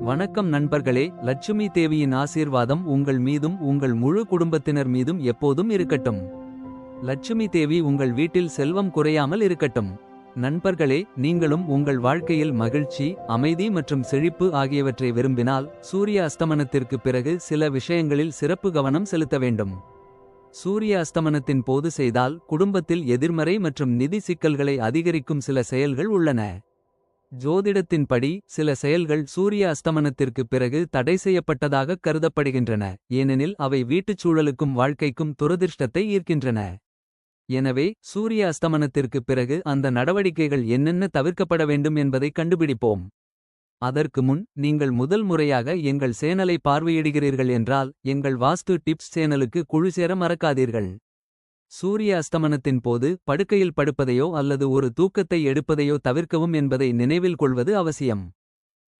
வணக்கம் நண்பர்களே லட்சுமி தேவியின் ஆசீர்வாதம் உங்கள் மீதும் உங்கள் முழு குடும்பத்தினர் மீதும் எப்போதும் இருக்கட்டும். லட்சுமி தேவி உங்கள் வீட்டில் செல்வம் குறையாமல் இருக்கட்டும். நண்பர்களே நீங்களும் உங்கள் வாழ்க்கையில் மகிழ்ச்சி அமைதி மற்றும் செழிப்பு ஆகியவற்றை விரும்பினால் சூரிய அஸ்தமனத்திற்கு பிறகு சில விஷயங்களில் சிறப்பு கவனம் செலுத்த வேண்டும். சூரிய அஸ்தமனத்தின் போது செய்தால் குடும்பத்தில் எதிர்மறை மற்றும் நிதி சிக்கல்களை அதிகரிக்கும் சில செயல்கள் உள்ளன. ஜோதிடத்தின்படி சில செயல்கள் சூரிய அஸ்தமனத்திற்குப் பிறகு தடை செய்யப்பட்டதாக கருதப்படுகின்றன ஏனெனில் அவை வீட்டுச் சூழலுக்கும் வாழ்க்கைக்கும் துரதிர்ஷ்டத்தை ஈர்க்கின்றன. எனவே சூரிய அஸ்தமனத்திற்குப் பிறகு அந்த நடவடிக்கைகள் என்னென்ன தவிர்க்கப்பட வேண்டும் என்பதை கண்டுபிடிப்போம். அதற்கு முன் நீங்கள் முதல் முறையாக எங்கள் சேனலை பார்வையிடுகிறீர்கள் என்றால் எங்கள் வாஸ்து டிப்ஸ் சேனலுக்கு குழு சேர மறக்காதீர்கள். சூரிய அஸ்தமனத்தின் போது படுக்கையில் படுப்பதையோ அல்லது ஒரு தூக்கத்தை எடுப்பதையோ தவிர்க்கவும் என்பதை நினைவில் கொள்வது அவசியம்.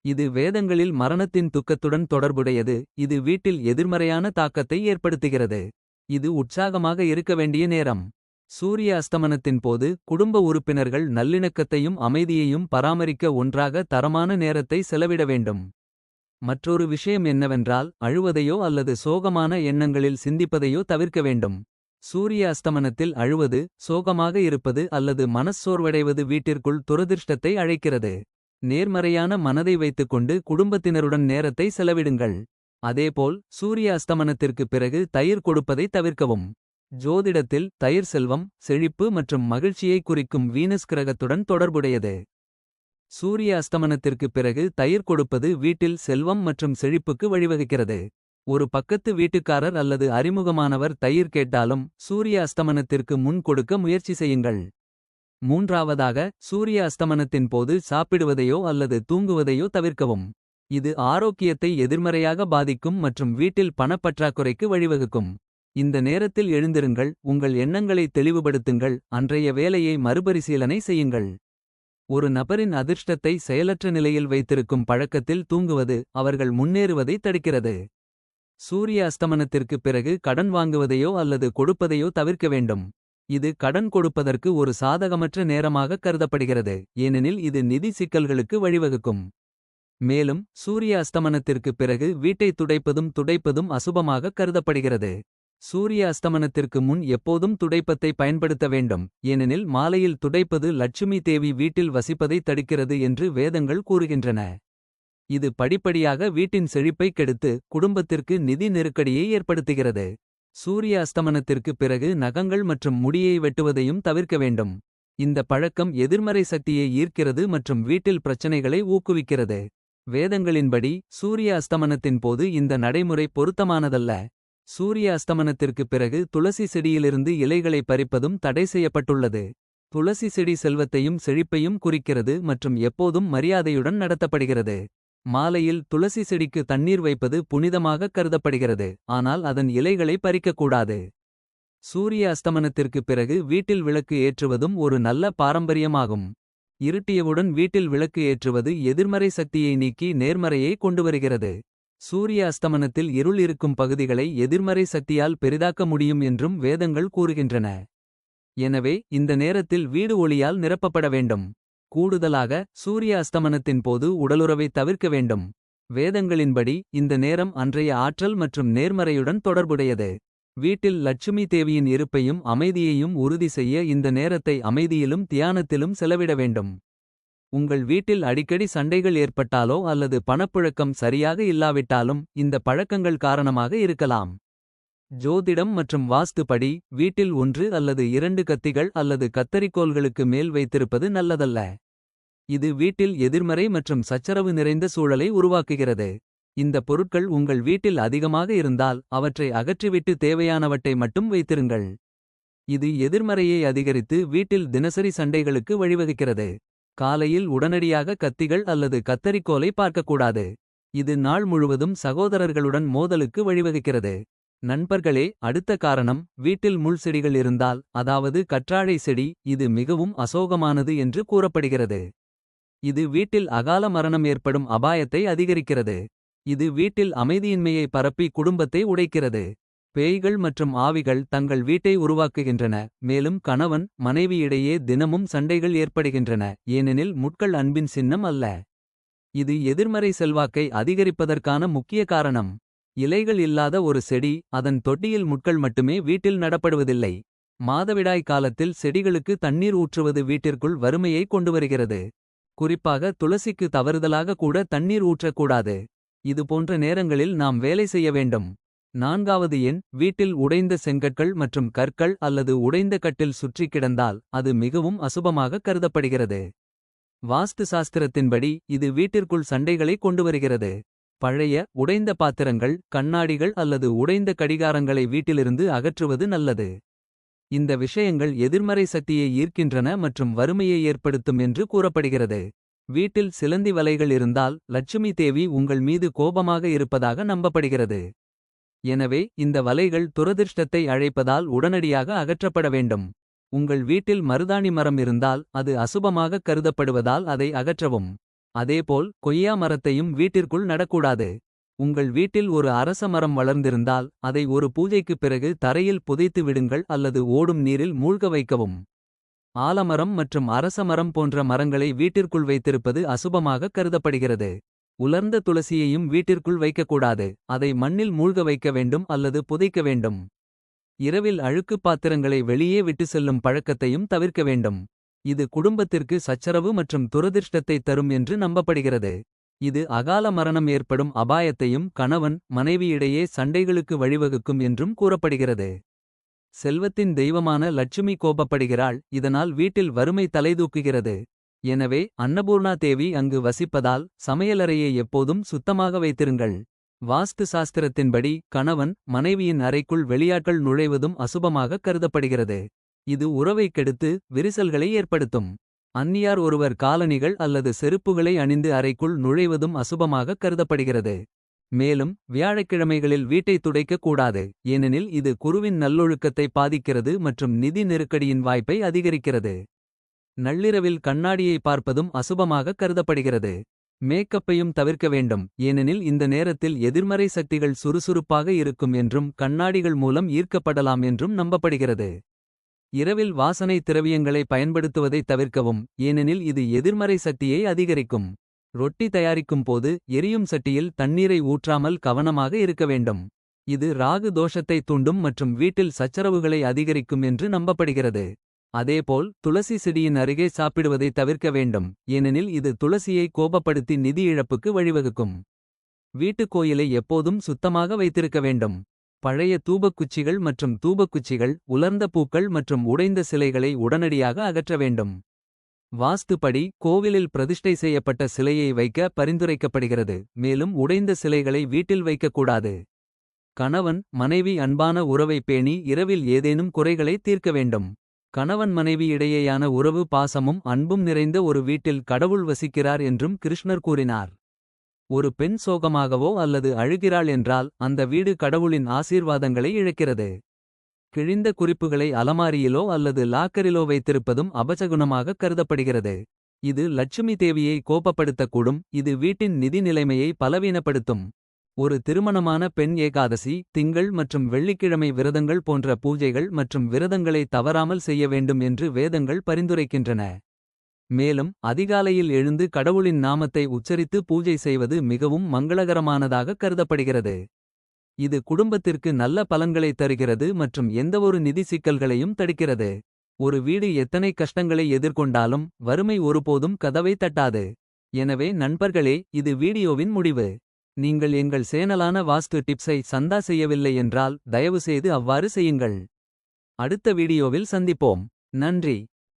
இது வேதங்களில் மரணத்தின் துக்கத்துடன் தொடர்புடையது. இது வீட்டில் எதிர்மறையான தாக்கத்தை ஏற்படுத்துகிறது. இது உற்சாகமாக இருக்க வேண்டிய நேரம். சூரிய அஸ்தமனத்தின் போது குடும்ப உறுப்பினர்கள் நல்லிணக்கத்தையும் அமைதியையும் பராமரிக்க ஒன்றாக தரமான நேரத்தை செலவிட வேண்டும். மற்றொரு விஷயம் என்னவென்றால் அழுவதையோ அல்லது சோகமான எண்ணங்களில் சிந்திப்பதையோ தவிர்க்க வேண்டும். சூரிய அஸ்தமனத்தில் அழுவது சோகமாக இருப்பது அல்லது மனச்சோர்வடைவது வீட்டிற்குள் துரதிர்ஷ்டத்தை அழைக்கிறது. நேர்மறையான மனதை வைத்துக்கொண்டு குடும்பத்தினருடன் நேரத்தை செலவிடுங்கள். அதேபோல் சூரிய அஸ்தமனத்திற்குப் பிறகு தயிர் கொடுப்பதை தவிர்க்கவும். ஜோதிடத்தில் தயிர் செல்வம் செழிப்பு மற்றும் மகிழ்ச்சியை குறிக்கும் வீனஸ் கிரகத்துடன் தொடர்புடையது. சூரிய அஸ்தமனத்திற்குப் பிறகு தயிர் கொடுப்பது வீட்டில் செல்வம் மற்றும் செழிப்புக்கு வழிவகுக்கிறது. ஒரு பக்கத்து வீட்டுக்காரர் அல்லது அறிமுகமானவர் தயிர் கேட்டாலும் சூரிய அஸ்தமனத்திற்கு முன் கொடுக்க முயற்சி செய்யுங்கள். மூன்றாவதாக சூரிய அஸ்தமனத்தின் போது சாப்பிடுவதையோ அல்லது தூங்குவதையோ தவிர்க்கவும். இது ஆரோக்கியத்தை எதிர்மறையாக பாதிக்கும் மற்றும் வீட்டில் பணப்பற்றாக்குறைக்கு வழிவகுக்கும். இந்த நேரத்தில் எழுந்திருங்கள் உங்கள் எண்ணங்களை தெளிவுபடுத்துங்கள் அன்றைய வேலையை மறுபரிசீலனை செய்யுங்கள். ஒரு நபரின் அதிர்ஷ்டத்தை செயலற்ற நிலையில் வைத்திருக்கும் பழக்கத்தில் தூங்குவது அவர்கள் முன்னேறுவதை தடுக்கிறது. சூரிய அஸ்தமனத்திற்குப் பிறகு கடன் வாங்குவதையோ அல்லது கொடுப்பதையோ தவிர்க்க வேண்டும். இது கடன் கொடுப்பதற்கு ஒரு சாதகமற்ற நேரமாக கருதப்படுகிறது ஏனெனில் இது நிதி சிக்கல்களுக்கு வழிவகுக்கும். மேலும் சூரிய அஸ்தமனத்திற்குப் பிறகு வீட்டை துடைப்பதும் துடைப்பதும் அசுபமாக கருதப்படுகிறது. சூரிய அஸ்தமனத்திற்கு முன் எப்போதும் துடைப்பத்தை பயன்படுத்த வேண்டும் ஏனெனில் மாலையில் துடைப்பது லட்சுமி தேவி வீட்டில் வசிப்பதை தடுக்கிறது என்று வேதங்கள் கூறுகின்றன. இது படிப்படியாக வீட்டின் செழிப்பை கெடுத்து குடும்பத்திற்கு நிதி நெருக்கடியை ஏற்படுத்துகிறது. சூரிய அஸ்தமனத்திற்கு பிறகு நகங்கள் மற்றும் முடியை வெட்டுவதையும் தவிர்க்க வேண்டும். இந்த பழக்கம் எதிர்மறை சக்தியை ஈர்க்கிறது மற்றும் வீட்டில் பிரச்சனைகளை ஊக்குவிக்கிறது. வேதங்களின்படி சூரிய அஸ்தமனத்தின் போது இந்த நடைமுறை பொருத்தமானதல்ல. சூரிய அஸ்தமனத்திற்குப் பிறகு துளசி செடியிலிருந்து இலைகளை பறிப்பதும் தடை செய்யப்பட்டுள்ளது. துளசி செடி செல்வத்தையும் செழிப்பையும் குறிக்கிறது மற்றும் எப்போதும் மரியாதையுடன் நடத்தப்படுகிறது. மாலையில் துளசி செடிக்கு தண்ணீர் வைப்பது புனிதமாக கருதப்படுகிறது. ஆனால் அதன் இலைகளை பறிக்கக்கூடாது. சூரிய அஸ்தமனத்திற்குப் பிறகு வீட்டில் விளக்கு ஏற்றுவதும் ஒரு நல்ல பாரம்பரியமாகும். இருட்டியவுடன் வீட்டில் விளக்கு ஏற்றுவது எதிர்மறை சக்தியை நீக்கி நேர்மறையை கொண்டுவருகிறது. சூரிய அஸ்தமனத்தில் இருள் இருக்கும் பகுதிகளை எதிர்மறை சக்தியால் பெரிதாக்க முடியும் என்றும் வேதங்கள் கூறுகின்றன. எனவே இந்த நேரத்தில் வீடு ஒளியால் நிரப்பப்பட வேண்டும். கூடுதலாக சூரிய அஸ்தமனத்தின் போது உடலுறவை தவிர்க்க வேண்டும். வேதங்களின்படி இந்த நேரம் அன்றைய ஆற்றல் மற்றும் நேர்மறையுடன் தொடர்புடையது. வீட்டில் லட்சுமி தேவியின் இருப்பையும் அமைதியையும் உறுதி செய்ய இந்த நேரத்தை அமைதியிலும் தியானத்திலும் செலவிட வேண்டும். உங்கள் வீட்டில் அடிக்கடி சண்டைகள் ஏற்பட்டாலோ அல்லது பணப்புழக்கம் சரியாக இல்லாவிட்டாலும் இந்த பழக்கங்கள் காரணமாக இருக்கலாம். ஜோதிடம் மற்றும் வாஸ்துபடி வீட்டில் ஒன்று அல்லது இரண்டு கத்திகள் அல்லது கத்தரிக்கோல்களுக்கு மேல் வைத்திருப்பது நல்லதல்ல. இது வீட்டில் எதிர்மறை மற்றும் சச்சரவு நிறைந்த சூழலை உருவாக்குகிறது. இந்த பொருட்கள் உங்கள் வீட்டில் அதிகமாக இருந்தால் அவற்றை அகற்றிவிட்டு தேவையானவற்றை மட்டும் வைத்திருங்கள். இது எதிர்மறையை அதிகரித்து வீட்டில் தினசரி சண்டைகளுக்கு வழிவகுக்கிறது. காலையில் உடனடியாக கத்திகள் அல்லது கத்தரிக்கோலை பார்க்கக்கூடாது. இது நாள் முழுவதும் சகோதரர்களுடன் மோதலுக்கு வழிவகுக்கிறது. நண்பர்களே அடுத்த காரணம் வீட்டில் முள் செடிகள் இருந்தால் அதாவது கற்றாழை செடி இது மிகவும் அசோகமானது என்று கூறப்படுகிறது. இது வீட்டில் அகால மரணம் ஏற்படும் அபாயத்தை அதிகரிக்கிறது. இது வீட்டில் அமைதியின்மையை பரப்பி குடும்பத்தை உடைக்கிறது. பேய்கள் மற்றும் ஆவிகள் தங்கள் வீட்டை உருவாக்குகின்றன மேலும் கணவன் மனைவியிடையே தினமும் சண்டைகள் ஏற்படுகின்றன ஏனெனில் முட்கள் அன்பின் சின்னம் அல்ல. இது எதிர்மறை செல்வாக்கை அதிகரிப்பதற்கான முக்கிய காரணம். இலைகள் இல்லாத ஒரு செடி அதன் தொட்டியில் முட்கள் மட்டுமே வீட்டில் நடப்படுவதில்லை. மாதவிடாய் காலத்தில் செடிகளுக்கு தண்ணீர் ஊற்றுவது வீட்டிற்குள் வறுமையை கொண்டுவருகிறது. குறிப்பாக துளசிக்கு தவறுதலாக கூட தண்ணீர் ஊற்றக்கூடாது. இது போன்ற நேரங்களில் நாம் வேலை செய்ய வேண்டும். நான்காவது எண் வீட்டில் உடைந்த செங்கற்கள் மற்றும் கற்கள் அல்லது உடைந்த கட்டில் சுற்றி கிடந்தால் அது மிகவும் அசுபமாக கருதப்படுகிறது. வாஸ்து சாஸ்திரத்தின்படி இது வீட்டிற்குள் சண்டைகளை கொண்டுவருகிறது. பழைய உடைந்த பாத்திரங்கள் கண்ணாடிகள் அல்லது உடைந்த கடிகாரங்களை வீட்டிலிருந்து அகற்றுவது நல்லது. இந்த விஷயங்கள் எதிர்மறை சக்தியை ஈர்க்கின்றன மற்றும் வறுமையை ஏற்படுத்தும் என்று கூறப்படுகிறது. வீட்டில் சிலந்தி வலைகள் இருந்தால் லட்சுமி தேவி உங்கள் மீது கோபமாக இருப்பதாக நம்பப்படுகிறது. எனவே இந்த வலைகள் துரதிர்ஷ்டத்தை அழைப்பதால் உடனடியாக அகற்றப்பட வேண்டும். உங்கள் வீட்டில் மருதாணி மரம் இருந்தால் அது அசுபமாக கருதப்படுவதால் அதை அகற்றவும். அதேபோல் கொய்யா மரத்தையும் வீட்டிற்குள் நடக்கூடாது. உங்கள் வீட்டில் ஒரு அரச மரம் வளர்ந்திருந்தால் அதை ஒரு பூஜைக்குப் பிறகு தரையில் புதைத்து விடுங்கள் அல்லது ஓடும் நீரில் மூழ்க வைக்கவும். ஆலமரம் மற்றும் அரச மரம் போன்ற மரங்களை வீட்டிற்குள் வைத்திருப்பது அசுபமாக கருதப்படுகிறது. உலர்ந்த துளசியையும் வீட்டிற்குள் வைக்கக்கூடாது அதை மண்ணில் மூழ்க வைக்க வேண்டும் அல்லது புதைக்க வேண்டும். இரவில் அழுக்குப் பாத்திரங்களை வெளியே விட்டு செல்லும் பழக்கத்தையும் தவிர்க்க வேண்டும். இது குடும்பத்திற்கு சச்சரவு மற்றும் துரதிர்ஷ்டத்தை தரும் என்று நம்பப்படுகிறது. இது அகால மரணம் ஏற்படும் அபாயத்தையும் கணவன் மனைவியிடையே சண்டைகளுக்கு வழிவகுக்கும் என்றும் கூறப்படுகிறது. செல்வத்தின் தெய்வமான லட்சுமி கோபப்படுகிறாள் இதனால் வீட்டில் வறுமை தலைதூக்குகிறது. எனவே அன்னபூர்ணா தேவி அங்கு வசிப்பதால் சமையலறையை எப்போதும் சுத்தமாக வைத்திருங்கள். வாஸ்து சாஸ்திரத்தின்படி கணவன் மனைவியின் அறைக்குள் வெளியாட்கள் நுழைவதும் அசுபமாக கருதப்படுகிறது. இது உறவைக் கெடுத்து விரிசல்களை ஏற்படுத்தும். அந்நியார் ஒருவர் காலணிகள் அல்லது செருப்புகளை அணிந்து அறைக்குள் நுழைவதும் அசுபமாக கருதப்படுகிறது. மேலும் வியாழக்கிழமைகளில் வீட்டை துடைக்கக் கூடாது ஏனெனில் இது குருவின் நல்லொழுக்கத்தை பாதிக்கிறது மற்றும் நிதி நெருக்கடியின் வாய்ப்பை அதிகரிக்கிறது. நள்ளிரவில் கண்ணாடியை பார்ப்பதும் அசுபமாக கருதப்படுகிறது. மேக்கப்பையும் தவிர்க்க வேண்டும் ஏனெனில் இந்த நேரத்தில் எதிர்மறை சக்திகள் சுறுசுறுப்பாக இருக்கும் என்றும் கண்ணாடிகள் மூலம் ஈர்க்கப்படலாம் என்றும் நம்பப்படுகிறது. இரவில் வாசனை திரவியங்களை பயன்படுத்துவதை தவிர்க்கவும் ஏனெனில் இது எதிர்மறை சக்தியை அதிகரிக்கும். ரொட்டி தயாரிக்கும் போது எரியும் சட்டியில் தண்ணீரை ஊற்றாமல் கவனமாக இருக்க வேண்டும். இது ராகு தோஷத்தை தூண்டும் மற்றும் வீட்டில் சச்சரவுகளை அதிகரிக்கும் என்று நம்பப்படுகிறது. அதேபோல் துளசி செடியின் அருகே சாப்பிடுவதை தவிர்க்க வேண்டும் ஏனெனில் இது துளசியை கோபப்படுத்தி நிதி இழப்புக்கு வழிவகுக்கும். வீட்டுக் கோயிலை எப்போதும் சுத்தமாக வைத்திருக்க வேண்டும். பழைய தூபக்குச்சிகள் மற்றும் தூபக்குச்சிகள் உலர்ந்த பூக்கள் மற்றும் உடைந்த சிலைகளை உடனடியாக அகற்ற வேண்டும். வாஸ்துபடி கோவிலில் பிரதிஷ்டை செய்யப்பட்ட சிலையை வைக்க பரிந்துரைக்கப்படுகிறது மேலும் உடைந்த சிலைகளை வீட்டில் வைக்கக்கூடாது. கணவன் மனைவி அன்பான உறவை பேணி இரவில் ஏதேனும் குறைகளை தீர்க்க வேண்டும். கணவன் மனைவி இடையேயான உறவு பாசமும் அன்பும் நிறைந்த ஒரு வீட்டில் கடவுள் வசிக்கிறார் என்றும் கிருஷ்ணர் கூறினார். ஒரு பெண் சோகமாகவோ அல்லது அழுகிறாள் என்றால் அந்த வீடு கடவுளின் ஆசீர்வாதங்களை இழக்கிறது. கிழிந்த குறிப்புகளை அலமாரியிலோ அல்லது லாக்கரிலோ வைத்திருப்பதும் அபசகுணமாக கருதப்படுகிறது. இது லட்சுமி தேவியை கோபப்படுத்தக்கூடும் இது வீட்டின் நிதி நிலைமையை பலவீனப்படுத்தும். ஒரு திருமணமான பெண் ஏகாதசி திங்கள் மற்றும் வெள்ளிக்கிழமை விரதங்கள் போன்ற பூஜைகள் மற்றும் விரதங்களை தவறாமல் செய்ய வேண்டும் என்று வேதங்கள் பரிந்துரைக்கின்றன. மேலும் அதிகாலையில் எழுந்து கடவுளின் நாமத்தை உச்சரித்து பூஜை செய்வது மிகவும் மங்களகரமானதாக கருதப்படுகிறது. இது குடும்பத்திற்கு நல்ல பலன்களை தருகிறது மற்றும் எந்தவொரு நிதி சிக்கல்களையும் தடுக்கிறது. ஒரு வீடு எத்தனை கஷ்டங்களை எதிர்கொண்டாலும் வறுமை ஒருபோதும் கதவை தட்டாது. எனவே நண்பர்களே இது வீடியோவின் முடிவு. நீங்கள் எங்கள் சேனலான வாஸ்து டிப்ஸை சந்தா செய்யவில்லை என்றால் தயவுசெய்து அவ்வாறு செய்யுங்கள். அடுத்த வீடியோவில் சந்திப்போம் நன்றி.